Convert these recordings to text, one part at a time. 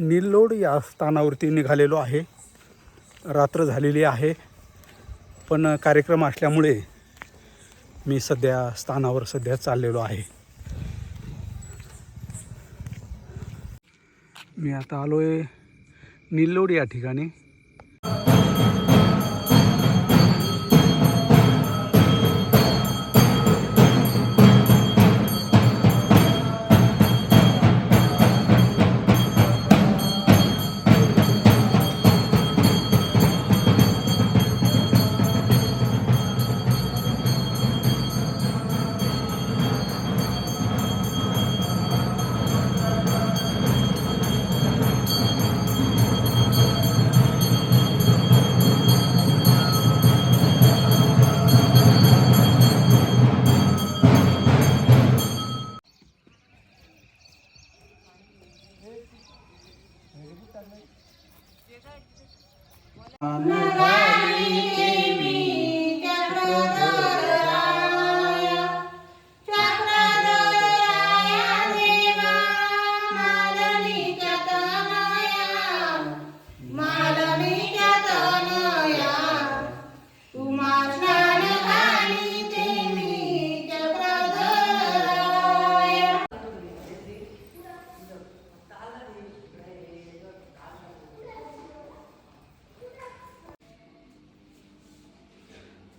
निल्लोड या स्थानावरती निघालेलो आहे. रात्र झालेली आहे. पण कार्यक्रम असल्यामुळे मी सध्या स्थानावर सध्या चाललेलो आहे. मी आता आलो आहे निल्लोड या ठिकाणी.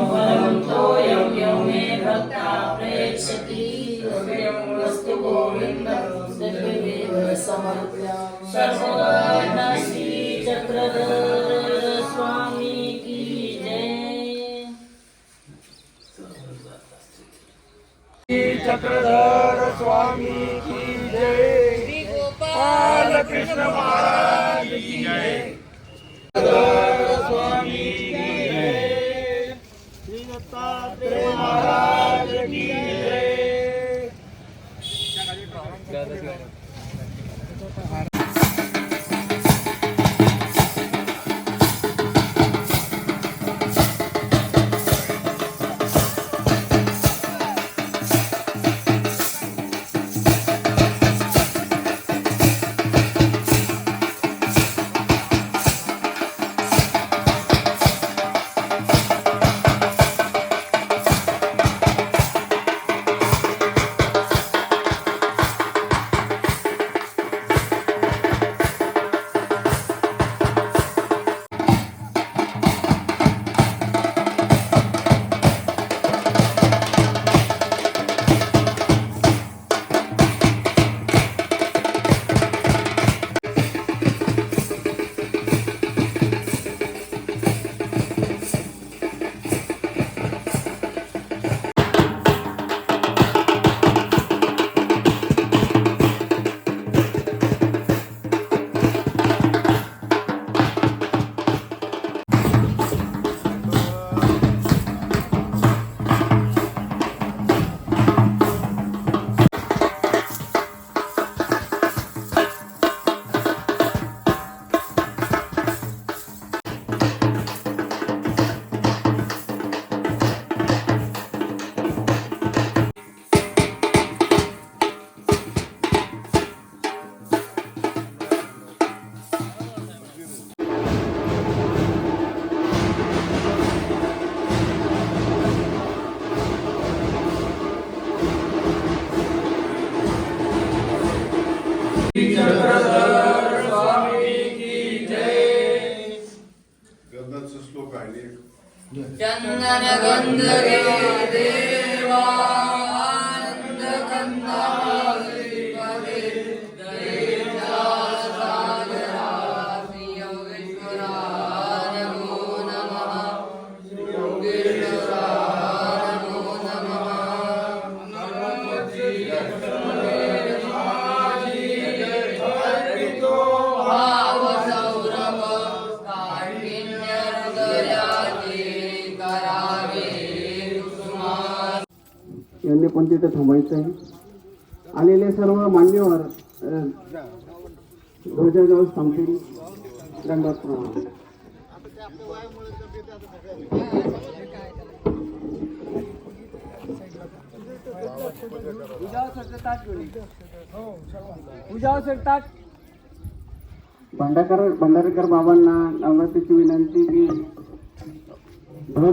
विष्णुवरन्तोऽयं यो मे भक्ता प्रेक्षति वस्तु गोविन्दं सर्ववेदसमर्प्यामि सर्ववर्णश्री चक्रधर स्वामी की जय चक्रधर स्वामी की जय गोपाल कृष्ण महाराज। थांबायचं आहे. आलेले सर्व मान्यवर ध्वजाजवळ थांबतील. दंडवत प्रमाण भंडारकर भंडारेकर बाबांना नवरात्रीची विनंती की म्हणा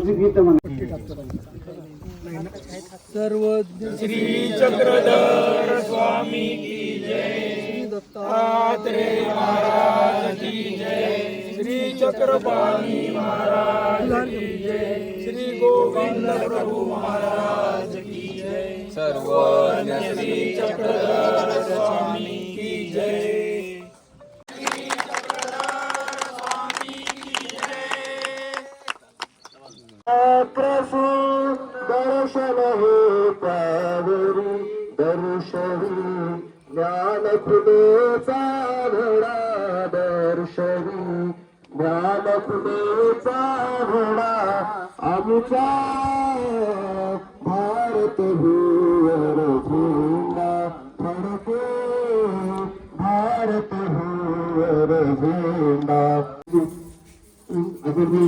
श्री चक्रधर स्वामी की जय दत्तात्रेय महाराज की जय श्री चक्रपाणी महाराज की जय। श्री गोविंद प्रभु महाराज की जय। सर्वज्ञ श्री चक्रधर स्वामी दर्शनी ज्ञान फुलेचा घडा दर्शनी. ज्ञान फुलेचा घडा आमचा भारत भूवर झेंडा फडके. भारत भूवर झेंडा अगर मी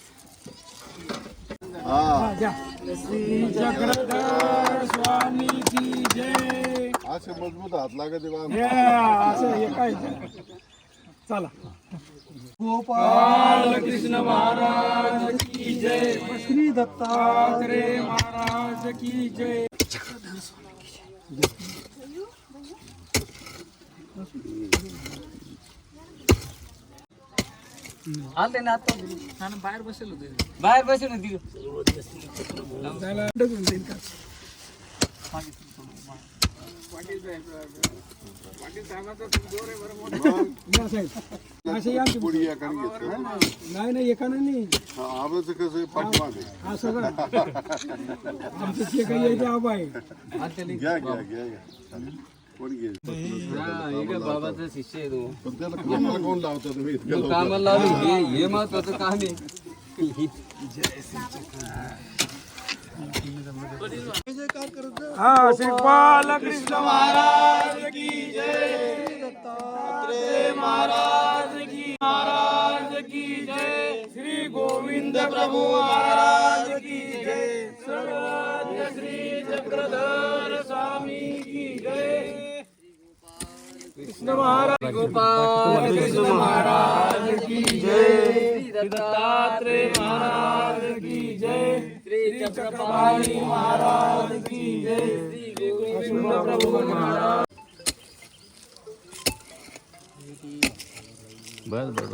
चक्रधर स्वामी की जय असे मज़बूत हात लागत हे असं हे काय चला। गोपाल कृष्ण महाराज की जय। श्री दत्तात्रेय महाराज की जय बाहेर बसेल होती या साहेब असे या आमचे- पुढे एकाने घेतलं नाही नाही एकानं नाही. आबाचं कसं पाठीमागे हा सगळं. आमचं जे काही आहे ते आबा आहे. घ्या घ्या घ्या घ्या. कोण घे बाबाचा शिष्य आहे तो. पण त्याला कामाला कोण लावता? तुम्ही इतक्या लवकर? कामाला लावली हे हे महत्वाचं काम आहे. हा श्रीपाल कृष्ण महाराज की जय. दत्तात्रेय महाराज की महाराज की जय. श्री गोविंद प्रभु महाराज की जय. सर्वज्ञ श्री चक्रधर स्वामी की जय. कृष्ण महाराज गोपाल कृष्ण महाराज की जय। दत्तात्रेय महाराज की जय। श्री चक्रपाणी महाराज की जय। श्री प्रभु महाराज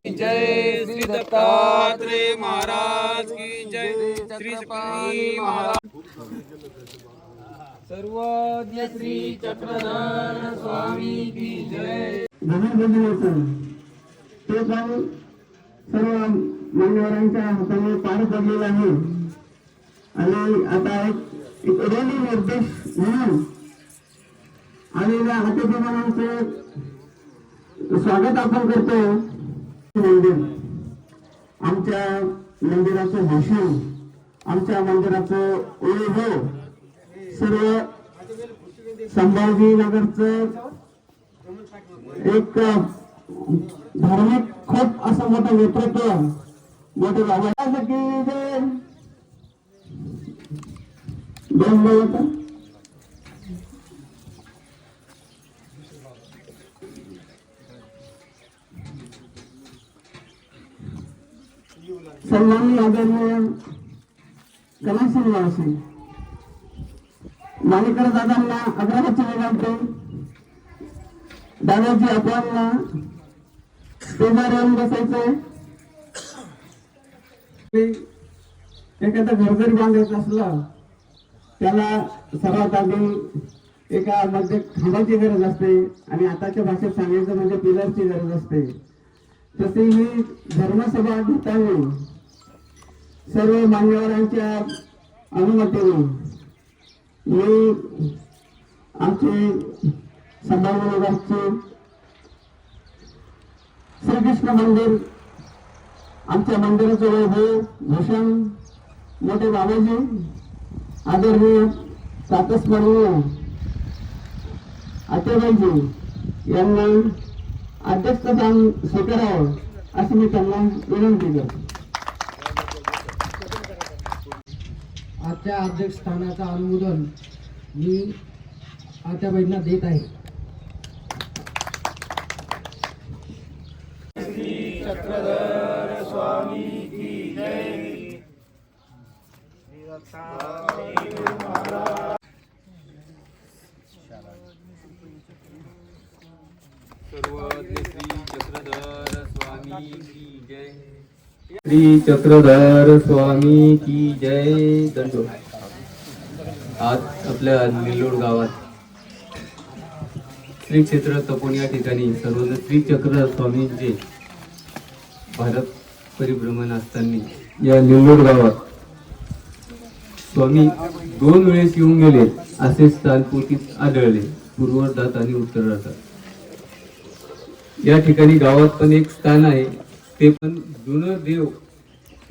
जय। श्री दत्तात्रेय महाराज की जय। श्री महाराज सर्वज्ञ श्री चक्रधर स्वामी की जय. ते पण सर्व मान्यवरांच्या हाताने पार पडलेलं आहे. आणि आता एक रेली निर्देश म्हणून आलेल्या अतिथिमानांचं स्वागत आपण करतो. मंदिर. आमच्या मंदिराचं भूषण आमच्या मंदिराचं वैभव सर्व संभाजीनगरचं एक धार्मिक खूप असं मोठं नेतृत्व मोठे बाबा की जय. दोन बोलत सन्माननीय आदरणीय कलासिंह असेल. माणिकर दादांना अग्रगती विनंती दादाजी आपल्याला ना येऊन बसायचंय एखादं घर जरी बांधायचं असलं त्याला सर्वात आधी एका मध्ये खांबाची गरज असते आणि आताच्या भाषेत सांगायचं म्हणजे पिलरची गरज असते. तसे ही धर्मसभा घेताना सर्व मान्यवरांच्या अनुमतीने मी आमचे संभाजीनगरचे श्रीकृष्ण मंदिर आमच्या मंदिराचं वैभव भूषण मोठे बाबाजी आदरणीय प्रातस्मरणीय आतेबाईजी यांना अध्यक्षस्थान स्वीकारावं अशी मी त्यांना विनंती करतो. आजच्या अध्यक्षस्थानाचं अनुमोदन मी आत्याबाईंना देत आहे. सर्वज्ञ श्री चक्रधर स्वामी की जय दंडो. आज आपल्या निलोड गावात श्री क्षेत्र तपोन या ठिकाणी सर्वजण श्री चक्रधर स्वामींचे भारत परिभ्रमण असताना या निलोड गावात स्वामी दोन वेळेस येऊन गेले असे स्थानपोटीत आढळले. पूर्वर्थात आणि उत्तरार्धात या ठिकाणी गावात पण एक स्थान आहे. ते पण जुनं देव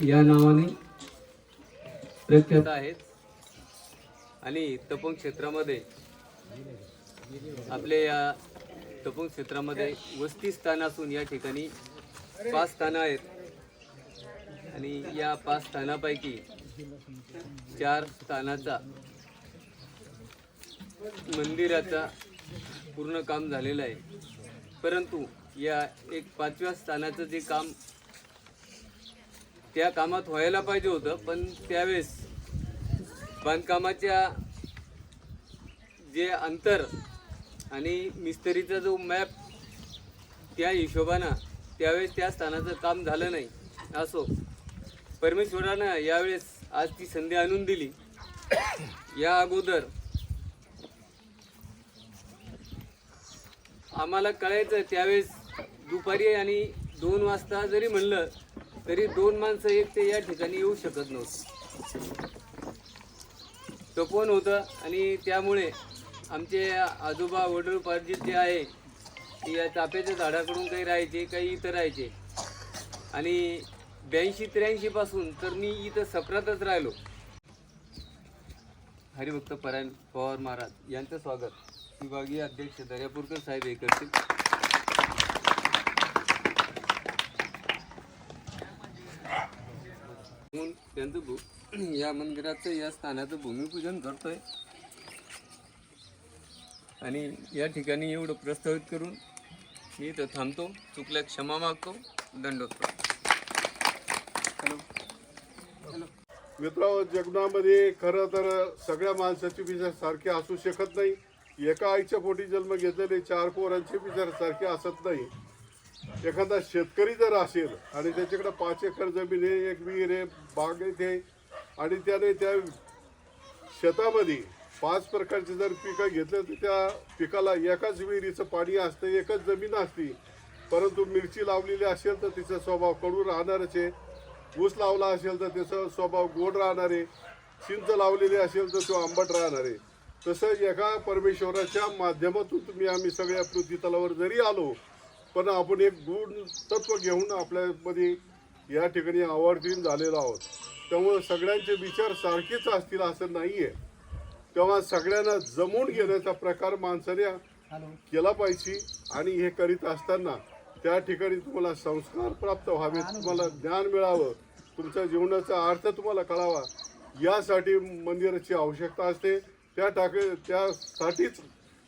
या नावाने प्रख्यात आहेत. आणि तपंग क्षेत्रामध्ये आपल्या या तपंग क्षेत्रामध्ये वस्ती स्थान असून या ठिकाणी पाच स्थानं आहेत. आणि या पाच स्थानापैकी चार स्थानाचा मंदिराचा पूर्ण काम झालेलं आहे. परंतु या एक पाचव्या स्थानाचं जे काम त्या कामात व्हायला पाहिजे होतं पण त्यावेळेस बांधकामाच्या जे अंतर आणि मिस्त्रीचा जो मॅप त्या हिशोबानं त्यावेळेस त्या स्थानाचं काम झालं नाही. असो परमेश्वरानं यावेळेस आज ती संधी आणून दिली. या अगोदर आम्हाला कळायचं त्यावेळेस दुपारी आणि दोन वाजता जरी म्हणलं तरी दोन माणसं एक ते या ठिकाणी येऊ शकत नव्हतं. तपोन होतं आणि त्यामुळे आमचे आजोबा वडीलपार्जित जे आहे ते या चाफ्याच्या झाडाकडून काही राहायचे काही इथं राहायचे. आणि ब्याऐंशी त्र्याऐंशीपासून तर मी इथं सप्रातच राहिलो. हरिभक्त परायण पवार महाराज यांचं स्वागत. विभागीय अध्यक्ष दर्यापूरकर साहेब हे करतील. त्यांचं भू या मंदिराचं या स्थानाचं भूमिपूजन करतोय. आणि या ठिकाणी एवढं प्रस्तावित करून मी इथं थांबतो. चुकल्या क्षमा मागतो. दंडोत मित्रांनो जगनामध्ये खरं तर सगळ्या माणसाची विचार सारखे असू शकत नाही. एका आईच्या पोटी जन्म घेतलेले चार पोरांचे विचार सारखे असत नाही. एखादा शेतकरी जर असेल आणि त्याच्याकडे पाच एकर जमीन आहे एक विहीर आहे बाग आहे आणि त्याने त्या शेतामध्ये पाच प्रकारचे जर पिकं घेतलं तर त्या पिकाला एकाच विहिरीचं पाणी असतं एकच जमीन असती. परंतु मिरची लावलेली असेल तर तिचा स्वभाव कडू राहणारच आहे. ऊस लावला असेल तर त्याचा स्वभाव गोड राहणार आहे. चिंच लावलेली असेल तर तो आंबट राहणार आहे. तसं एका परमेश्वराच्या माध्यमातून तुम्ही आम्ही सगळ्या पृथ्वी तलावर जरी आलो पण आपण एक गुण तत्व घेऊन आपल्यामध्ये या ठिकाणी आवर्जून झालेलो आहोत. त्यामुळे सगळ्यांचे विचार सारखेच असतील असं नाही आहे तेव्हा सगळ्यांना जमवून घेण्याचा प्रकार माणसाने केला पाहिजे आणि हे करीत असताना त्या ठिकाणी तुम्हाला संस्कार प्राप्त व्हावे तुम्हाला ज्ञान मिळावं तुमच्या जीवनाचा अर्थ तुम्हाला कळावा यासाठी मंदिराची आवश्यकता असते. त्या टाक त्यासाठीच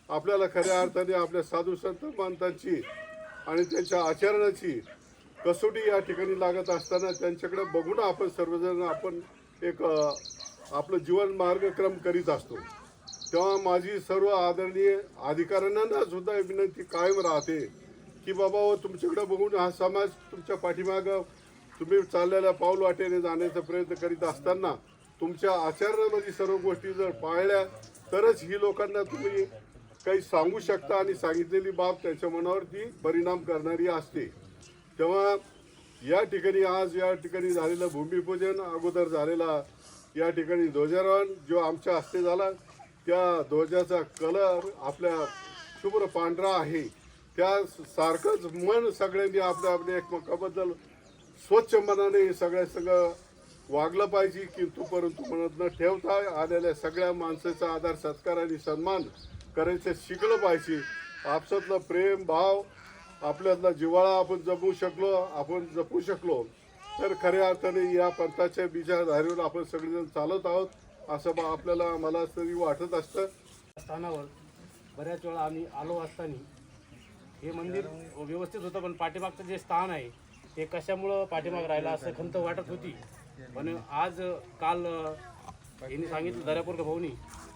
आपल्याला खऱ्या अर्थाने आपल्या साधू संत महंतांची आणि त्यांच्या आचरणाची कसोटी या ठिकाणी लागत असताना त्यांच्याकडे बघून आपण सर्वजण आपण एक आपलं जीवन मार्गक्रम करीत असतो. तेव्हा माझी सर्व आदरणीय अधिकाऱ्यांना सुद्धा विनंती कायम राहते की बाबा हो तुमच्याकडे बघून हा समाज तुमच्या पाठीमागं तुम्ही चाललेल्या पाऊल वाटेने जाण्याचा प्रयत्न करीत असताना तुमच्या आचरणामध्ये सर्व गोष्टी जर पाळल्या तरच ही लोकांना तुम्ही काही सांगू शकता आणि सांगितलेली बाब त्याच्या मनावर ती परिणाम करणारी असते. तेव्हा या ठिकाणी आज या ठिकाणी झालेलं भूमिपूजन अगोदर झालेला या ठिकाणी ध्वजारोहण जो आमच्या हस्ते झाला त्या ध्वजाचा कलर आपल्या शुभ्र पांढरा आहे. त्या सारखंच मन सगळ्यांनी आपल्या आपल्या एकमेकाबद्दल स्वच्छ मनाने सगळ्या सगळं वागलं पाहिजे की परंतु म्हणत न ठेवता आलेल्या सगळ्या माणसाचा आदर सत्कार आणि सन्मान करायचं शिकलं पाहिजे. आपसातलं प्रेम भाव आपल्यातला जिव्हाळा आपण जपू शकलो आपण जपू शकलो. तर खऱ्या अर्थाने या पंथाच्या बीजाधारीवर आपण सगळेजण चालत आहोत असं बा आपल्याला मला तरी वाटत असतं. स्थानावर बऱ्याच वेळा आम्ही आलो असताना हे मंदिर व्यवस्थित होतं पण पाठीमागचं जे स्थान आहे ते कशामुळं पाठीमाग राहिला असं खंत वाटत होती. पण आज काल यांनी सांगितलं दर्यापूर भाऊनी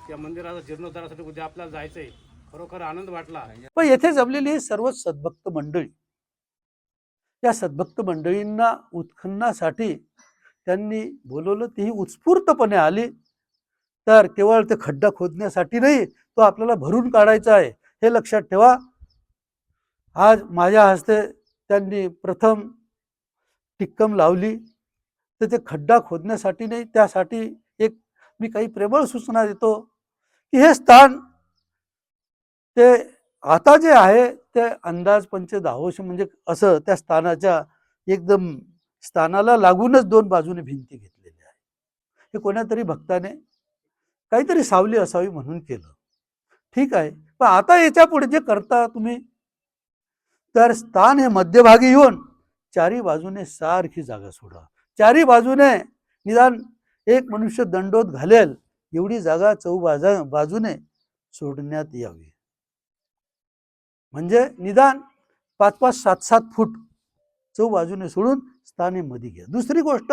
त्या मंदिराचा जीर्णोद्धारासाठी उद्या आपल्याला जायचं आहे खरोखर आनंद वाटला. पण येथे जमलेली सर्व सद्भक्त मंडळी या सद्भक्त मंडळींना उत्खननासाठी त्यांनी बोलवलं तीही उत्स्फूर्तपणे आली. तर केवळ ते खड्डा खोदण्यासाठी नाही तो आपल्याला भरून काढायचा आहे. हे लक्षात ठेवा. आज माझ्या हस्ते त्यांनी प्रथम टिक्कम लावली. तर ते खड्डा खोदण्यासाठी नाही त्यासाठी एक मी काही प्रेमळ सूचना देतो. हे स्थान ते आता जे आहे ते अंदाज पंच दहावश म्हणजे असं त्या स्थानाच्या एकदम स्थानाला लागूनच दोन बाजूने भिंती घेतलेल्या आहे. हे कोणातरी भक्ताने काहीतरी सावली असावी म्हणून केलं. ठीक आहे. पण आता याच्यापुढे जे करता तुम्ही तर स्थान हे मध्यभागी येऊन चारी बाजूने सारखी जागा सोडा. चारी बाजूने निदान एक मनुष्य दंडोत घालेल एवढी जागा चौबाजा बाजूने सोडण्यात यावी. म्हणजे निदान पाच पाच सात सात फूट चौ बाजूने सोडून स्थाने मध्ये घ्या. दुसरी गोष्ट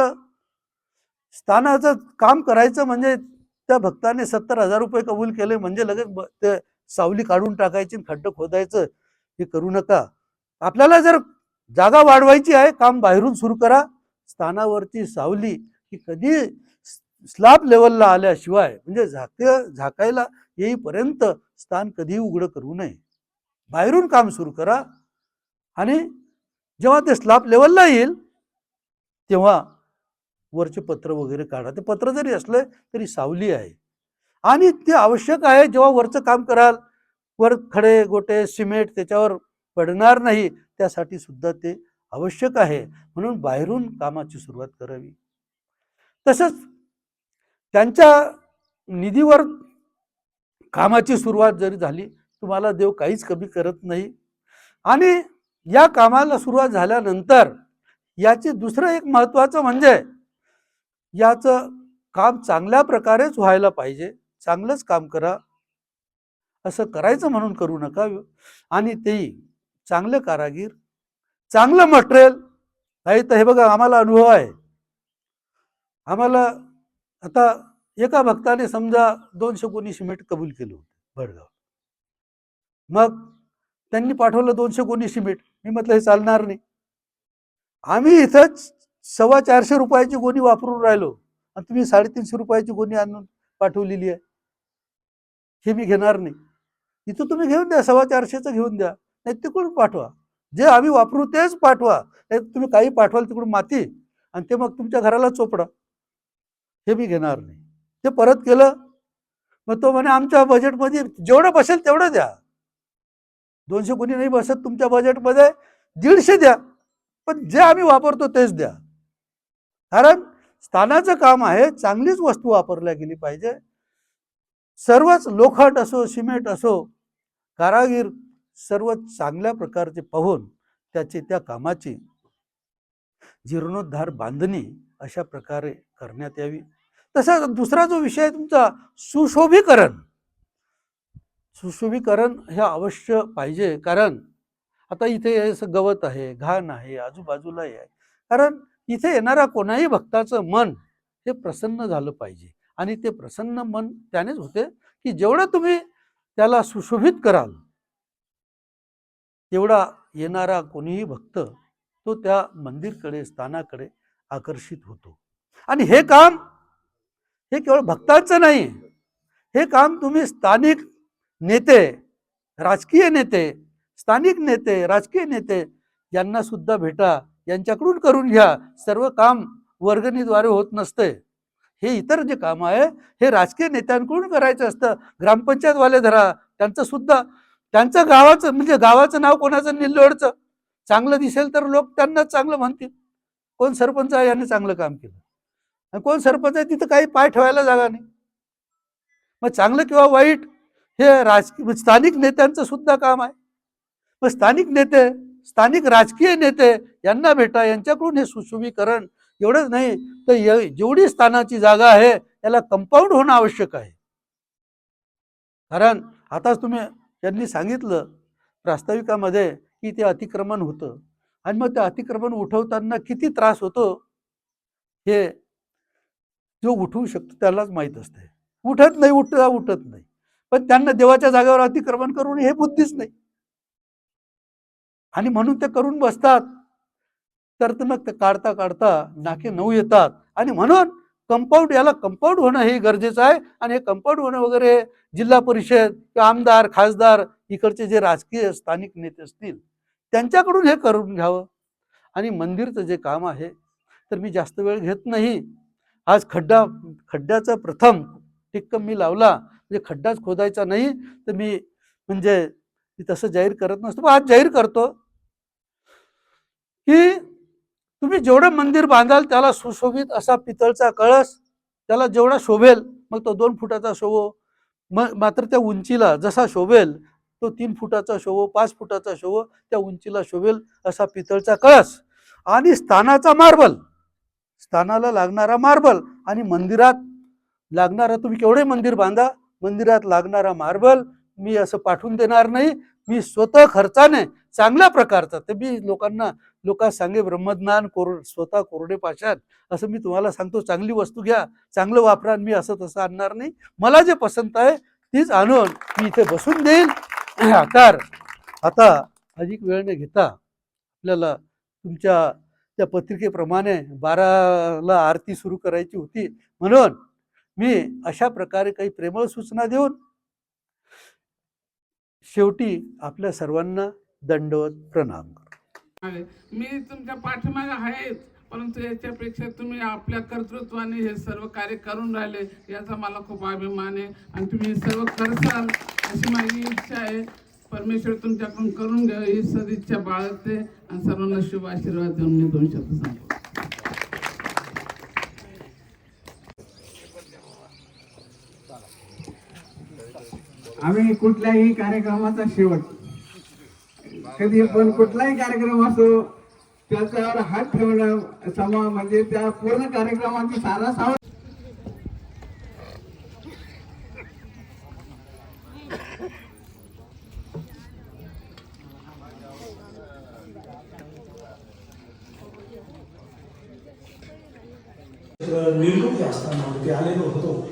स्थानाचं काम करायचं म्हणजे त्या भक्ताने सत्तर हजार रुपये कबूल केले म्हणजे लगेच ते सावली काढून टाकायची आणि खोदायचं हे करू नका. आपल्याला जर जागा वाढवायची आहे काम बाहेरून सुरू करा. स्थानावरची सावली ही कधी स्लॅब लेवलला आल्याशिवाय म्हणजे झाक झाकायला येईपर्यंत स्थान कधीही उघडं करू नये. बाहेरून काम सुरू करा आणि जेव्हा ते स्लॅब लेवलला येईल तेव्हा वरचे पत्र वगैरे काढा. ते पत्र जरी असलं तरी सावली आहे. आणि ते आवश्यक आहे जेव्हा वरचं काम कराल वर खडे गोटे सिमेंट त्याच्यावर पडणार नाही त्यासाठी सुद्धा ते आवश्यक आहे. म्हणून बाहेरून कामाची सुरुवात करावी. तसंच त्यांच्या निधीवर कामाची सुरुवात जरी झाली तुम्हाला देव काहीच कमी करत नाही. आणि या कामाला सुरुवात झाल्यानंतर याचे दुसरं एक महत्त्वाचं म्हणजे याचं काम चांगल्या प्रकारेच व्हायला पाहिजे. चांगलंच काम करा. असं करायचं म्हणून करू नका. आणि तेही चांगलं कारागीर चांगलं मटेरियल नाही तर हे बघा आम्हाला अनुभव आहे. आम्हाला आता एका भक्ताने समजा दोनशे कोणी सिमेंट कबूल केलं होतं भडगाव मग त्यांनी पाठवलं दोनशे कोणी सिमेंट मी म्हटलं हे चालणार नाही. आम्ही इथंच सव्वा चारशे रुपयाची गोणी वापरून राहिलो. आणि तुम्ही साडेतीनशे रुपयाची गोणी आणून पाठवलेली आहे. हे मी घेणार नाही. इथं तुम्ही घेऊन द्या सव्वा चारशेचं घेऊन द्या. नाही तिकडून पाठवा. जे आम्ही वापरू तेच पाठवा. नाही तुम्ही काही पाठवाल तिकडून माती. आणि ते मग तुमच्या घराला चोपडा. हे मी घेणार नाही. ते परत केलं मग तो म्हणे आमच्या बजेटमध्ये जेवढं बसेल तेवढं द्या. दोनशे कोणी नाही बसत तुमच्या बजेटमध्ये दीडशे द्या. पण जे आम्ही वापरतो तेच द्या. कारण स्थानाचं काम आहे चांगलीच वस्तू वापरल्या गेली पाहिजे. सर्वच लोखंड असो सिमेंट असो कारागीर सर्व चांगल्या प्रकारचे पाहून त्याची त्या कामाची जीर्णोद्धार बांधणी अशा प्रकारे करण्यात यावी. तसा दुसरा जो विषय आहे तुमचा सुशोभीकरण. सुशोभीकरण हे अवश्य पाहिजे कारण आता इथे असं गवत आहे घाण आहे आजूबाजूलाही आहे. कारण इथे येणारा कोणाही भक्ताचं मन हे प्रसन्न झालं पाहिजे. आणि ते प्रसन्न मन त्यानेच होते की जेवढं तुम्ही त्याला सुशोभित कराल तेवढा येणारा कोणीही भक्त तो त्या मंदिरकडे स्थानाकडे आकर्षित होतो. आणि हे काम हे केवळ भक्तांचं नाही हे काम तुम्ही स्थानिक नेते राजकीय नेते स्थानिक नेते राजकीय नेते यांना सुद्धा भेटा यांच्याकडून करून घ्या. सर्व काम वर्गणीद्वारे होत नसते. हे इतर जे काम आहे हे राजकीय नेत्यांकडून करायचं असतं. ग्रामपंचायतवाले धरा त्यांचं सुद्धा त्यांचं गावाचं म्हणजे गावाचं नाव कोणाचं? निल्लोडचं. चांगलं दिसेल तर लोक त्यांना चांगलं म्हणतील. कोण सरपंच आहे याने चांगलं काम केलं. आणि कोण सरपंच आहे तिथं काही पाय ठेवायला जागा नाही. मग चांगलं किंवा वाईट हे राजकीय म्हणजे स्थानिक नेत्यांचं सुद्धा काम आहे. मग स्थानिक नेते स्थानिक राजकीय नेते यांना भेटा यांच्याकडून हे सुशोभीकरण एवढंच नाही तर जेवढी स्थानाची जागा आहे त्याला कंपाऊंड होणं आवश्यक आहे. कारण आताच तुम्ही त्यांनी सांगितलं प्रास्ताविकामध्ये की ते अतिक्रमण होतं. आणि मग ते अतिक्रमण उठवताना किती त्रास होतो हे जो उठवू शकतो त्यालाच माहीत असते उठत नाही उठता उठत नाही. पण त्यांना देवाच्या जागेवर अतिक्रमण करून हे बुद्धीच नाही. आणि म्हणून ते करून बसतात. तर ते मग ते काढता काढता नाके नऊ येतात. आणि म्हणून कंपाऊंड याला कंपाऊंड होणं हे गरजेचं आहे. आणि हे कंपाऊंड होणं वगैरे जिल्हा परिषद किंवा आमदार खासदार इकडचे जे राजकीय स्थानिक नेते असतील त्यांच्याकडून हे करून घ्यावं. आणि मंदिरचं जे काम आहे तर मी जास्त वेळ घेत नाही. आज खड्डा खड्ड्याचा प्रथम टिक्कम मी लावला म्हणजे खड्डाच खोदायचा नाही तर मी म्हणजे मी तसं जाहीर करत नसतो. पण आज जाहीर करतो की तुम्ही जेवढं मंदिर बांधाल त्याला सुशोभित असा पितळचा कळस त्याला जेवढा शोभेल मग तो दोन फुटाचा शोभो. मग मात्र त्या उंचीला जसा शोभेल तो तीन फुटाचा शोभो पाच फुटाचा शोभो त्या उंचीला शोभेल असा पितळचा कळस आणि स्थानाचा मार्बल. स्थानाला लागणारा मार्बल आणि मंदिरात लागणारा तुम्ही केवढे मंदिर बांधा मंदिरात लागणारा मार्बल मी असं पाठवून देणार नाही. मी स्वतः खर्चाने चांगल्या प्रकारचा ते मी लोकांना लोकांना सांगे ब्रह्मज्ञान कोर स्वतः कोरडे पाषाण असं मी तुम्हाला सांगतो चांगली वस्तू घ्या चांगलं वापरा मी असं तसं आणणार नाही. मला जे पसंत आहे तीच आणून मी इथे बसून देईल आकार आता अधिक वेळ न घेता आपल्याला तुमच्या त्या पत्रिकेप्रमाणे बाराला आरती सुरू करायची होती. म्हणून मी अशा प्रकारे काही प्रेमळ सूचना देऊन शेवटी आपल्या सर्वांना दंडवत प्रणाम मी तुमच्या पाठीमागे आहेच परंतु याच्यापेक्षा तुम्ही आपल्या कर्तृत्वाने हे सर्व कार्य करून राहिले याचा मला खूप अभिमान आहे. आणि तुम्ही सर्व करसाल अशी माझी इच्छा आहे परमेश्वर तुमच्याकडून करून घ्या ही सदिच्छा बाळगते आणि सर्वांना शुभ आशीर्वाद देऊन मी दोन शब्द सांगतो. आम्ही कुठल्याही कार्यक्रमाचा शेवट कधी पण कुठलाही कार्यक्रम असो त्याच्यावर हात ठेवणं समा म्हणजे त्या पूर्ण कार्यक्रमाची सारा साव निर्मुख या स्थानावरती आलेलो होतो.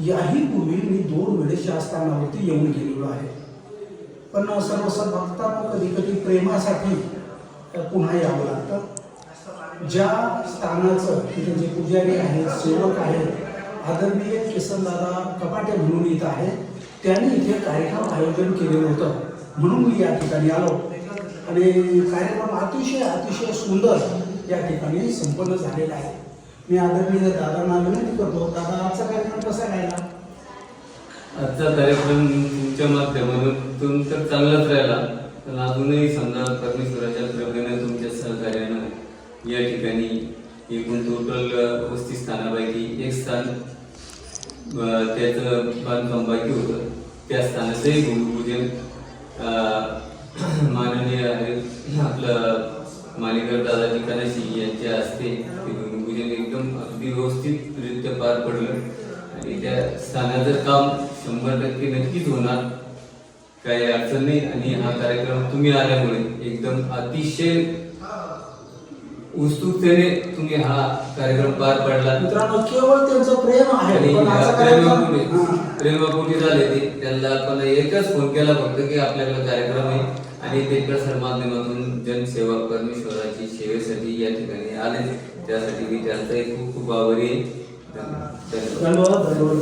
याही पूर्वी मी दोन वेळेस या स्थानावरती येऊन गेलेलो आहे. पण सर्वस भक्तांना कधी कधी प्रेमासाठी पुन्हा यावं लागतं. ज्या स्थानाचं तिथे जे पुजारी आहेत सेवक आहेत आदरणीय किसनदादा कपाटे म्हणून येत आहे त्यांनी इथे कार्यक्रम आयोजन केलेलं होतं. म्हणून मी या ठिकाणी आलो. आणि कार्यक्रम अतिशय अतिशय सुंदर या ठिकाणी संपन्न झालेला आहे. मी आदरणीय दादांना विनंती करतो दादा आजचा कार्यक्रम कसा राहिला? आजचा कार्यक्रम तुमच्या माध्यमातून तर चांगलाच राहिला. पण अजूनही समजा परमेश्वराच्या कृपेने तुमच्या सहकार्यानं या ठिकाणी एकूण टोटल पस्तीस स्थानापैकी एक स्थान त्याचं बांधकाम बाकी होतं. त्या स्थानाचंही भूमिपूजन माननीय आहे आपलं मालिकर दादाजी कनाशी यांच्या हस्ते ते भूमिपूजन एकदम अगदी व्यवस्थितरित्या पार पडलं. आणि त्या स्थानाचं काम शंभर टक्के नक्कीच होणार. काही अडचण नाही. आणि हा कार्यक्रम तुम्ही आल्यामुळे एकदम अतिशय उत्सुकतेने तुम्ही हा कार्यक्रम पार पाडला मित्रांनो केवळ त्यांचं प्रेम आहे. प्रेमापोटी झाले ते. त्यांना पण एकच फोन केला फक्त की आपल्याकडे कार्यक्रम आहे. आणि ते प्रसार माध्यमातून जनसेवा परमेश्वराची सेवेसाठी या ठिकाणी आले. त्यासाठी मी त्यांचाही खूप खूप आभारी आहे. धन्यवाद. धन्यवाद धन्यवाद.